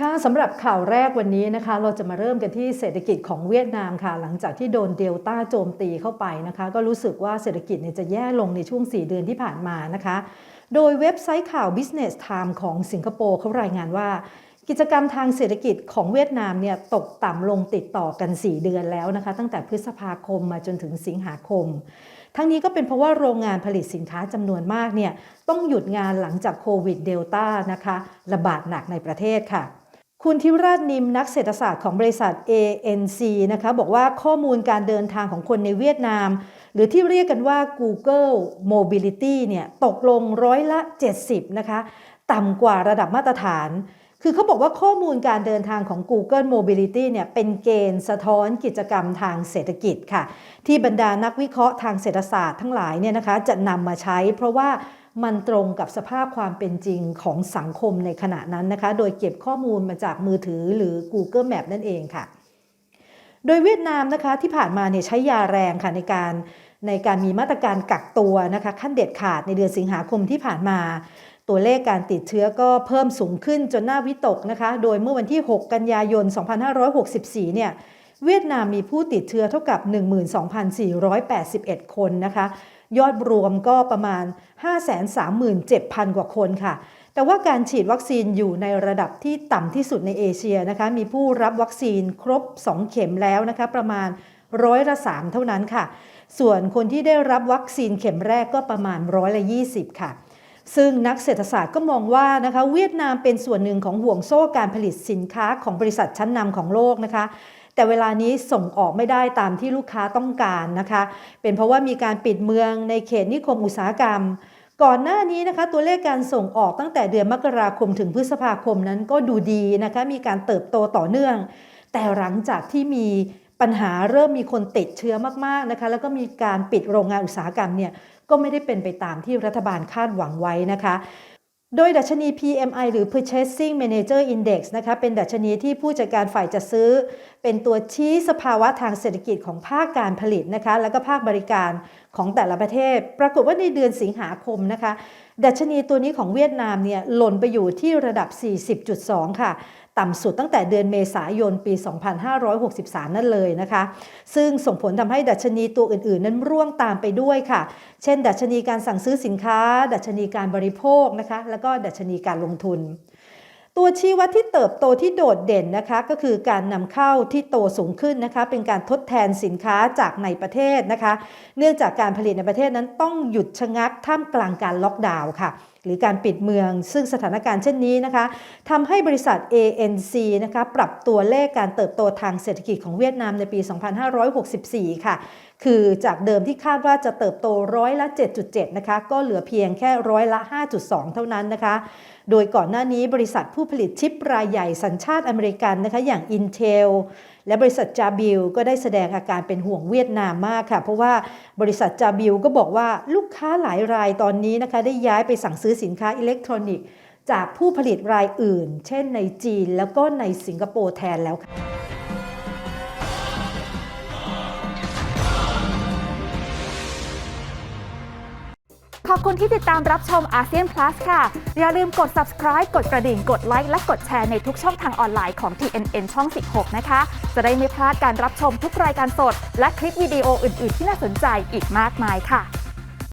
ค่ะสำหรับข่าวแรกวันนี้นะคะ เราจะมาเริ่มกันที่เศรษฐกิจของเวียดนามค่ะ หลังจากที่โดนเดลต้าโจมตีเข้าไปนะคะ ก็รู้สึกว่าเศรษฐกิจเนี่ยจะแย่ลงในช่วง 4 เดือนที่ผ่านมานะคะ โดยเว็บไซต์ข่าว Business Time ของสิงคโปร์เขารายงานว่า กิจกรรมทางเศรษฐกิจของเวียดนามเนี่ยตกต่ำลงติดต่อกัน 4 เดือนแล้วนะคะ ตั้งแต่พฤษภาคมมาจนถึงสิงหาคมทั้งนี้ก็เป็นเพราะว่าโรงงานผลิตสินค้าจำนวนมากเนี่ยต้องหยุดงานหลังจากโควิดเดลต้านะคะระบาดหนักในประเทศค่ะ คุณทิวราชนิมนักเศรษฐศาสตร์ของบริษัท ANC นะคะบอกว่าข้อมูลการเดินทางของคนในเวียดนาม หรือที่เรียกกันว่า Google Mobility เนี่ยตกลงร้อยละ 70 นะคะ ต่ำกว่าระดับมาตรฐาน คือเขาบอกว่าข้อมูลการเดินทางของ Google Mobility เนี่ยเป็นเกณฑ์สะท้อนกิจกรรมทางเศรษฐกิจค่ะ ที่บรรดานักวิเคราะห์ทางเศรษฐศาสตร์ทั้งหลายเนี่ยนะคะจะนำมาใช้เพราะว่า มันตรงกับสภาพความเป็นจริงของสังคมในขณะนั้นนะคะ โดยเก็บข้อมูลมาจากมือถือหรือ Google Map นั่นเองค่ะ โดยเวียดนามนะคะที่ผ่านมาเนี่ยใช้ยาแรงค่ะในการในการมีมาตรการกักตัวนะคะขั้นเด็ดขาดในเดือนสิงหาคมที่ผ่านมา ตัวเลขการติดเชื้อก็เพิ่มสูงขึ้นจนน่าวิตกนะคะ โดยเมื่อวันที่ 6 กันยายน 2564 เนี่ยเวียดนามมีผู้ติดเชื้อเท่ากับ 12,481 คนนะคะ ยอดรวมก็ประมาณ 537,000 กว่าคนค่ะ แต่ว่าการฉีดวัคซีนอยู่ในระดับที่ต่ำที่สุดในเอเชียนะคะ มีผู้รับวัคซีนครบ 2 เข็มแล้วนะคะ ประมาณร้อยละ 3 เท่านั้นค่ะ ส่วนคนที่ได้รับวัคซีนเข็มแรกก็ประมาณร้อยละ 20 ค่ะ ซึ่งนักเศรษฐศาสตร์ก็มองว่านะคะเวียดนามเป็นส่วนหนึ่งของห่วงโซ่การผลิตสินค้าของบริษัทชั้นนำของโลกนะคะแต่เวลานี้ส่งออกไม่ได้ตามที่ลูกค้าต้องการนะคะ เป็นเพราะว่ามีการปิดเมืองในเขตนิคมอุตสาหกรรม ก่อนหน้านี้นะคะ ตัวเลขการส่งออกตั้งแต่เดือนมกราคมถึงพฤษภาคมนั้นก็ดูดีนะคะ มีการเติบโตต่อเนื่อง แต่หลังจากที่มี ปัญหาเริ่มมีคนติดเชื้อมากๆนะคะ แล้วก็มีการปิดโรงงานอุตสาหกรรมเนี่ยก็ไม่ได้เป็นไปตามที่รัฐบาลคาดหวังไว้นะคะ โดยดัชนี PMI หรือ Purchasing Manager Index นะคะเป็นดัชนีที่ผู้จัดการฝ่ายจัดซื้อ เป็นตัวชี้สภาวะทางเศรษฐกิจของภาคการผลิตนะคะ แล้วก็ภาคบริการของแต่ละประเทศ ปรากฏว่าในเดือนสิงหาคมนะคะ ดัชนีตัวนี้ของเวียดนามเนี่ยหล่นไปอยู่ที่ระดับ 40.2 ค่ะ ต่ำสุดตั้งแต่เดือนเมษายนปี 2563 นั่นเลยนะคะ ซึ่งส่งผลทำให้ดัชนีตัวอื่นๆ นั้นร่วงตามไปด้วยค่ะ เช่น ดัชนีการสั่งซื้อสินค้า ดัชนีการบริโภคนะคะ แล้วก็ดัชนีการลงทุนตัวชี้วัดที่เติบโตที่โดดเด่นนะคะ ก็คือการนำเข้าที่โตสูงขึ้นนะคะ เป็นการทดแทนสินค้าจากในประเทศนะคะ เนื่องจากการผลิตในประเทศนั้นต้องหยุดชะงักท่ามกลางการล็อกดาวน์ค่ะ หรือการปิดเมือง ซึ่งสถานการณ์เช่นนี้นะคะทำให้บริษัท ANC นะคะปรับตัวเลขการเติบโตทางเศรษฐกิจของเวียดนามในปี 2564 ค่ะ คือจากเดิมที่คาดว่าจะเติบโตร้อยละ 7.7 นะคะ ก็เหลือเพียงแค่ร้อยละ 5.2 เท่านั้นนะคะ โดยก่อนหน้านี้บริษัทผู้ผลิตชิปรายใหญ่สัญชาติอเมริกันนะคะ อย่าง Intel และบริษัทจาบิลก็ได้แสดงอาการเป็นห่วงเวียดนามมากค่ะ เพราะว่าบริษัทจาบิลก็บอกว่าลูกค้าหลายรายตอนนี้นะคะ ได้ย้ายไปสั่งซื้อสินค้าอิเล็กทรอนิกส์จากผู้ผลิตรายอื่น เช่นในจีนแล้วก็ในสิงคโปร์แทนแล้วค่ะ ขอบคุณที่ติดตามรับชมอาเซียน Plus ค่ะ อย่าลืมกด subscribe กดกระดิ่ง กดไลค์และกดแชร์ในทุกช่องทางออนไลน์ของ TNN ช่อง 16 นะคะ จะได้ไม่พลาดการรับชมทุกรายการสด และคลิปวิดีโออื่น ๆ ที่น่าสนใจอีกมากมายค่ะ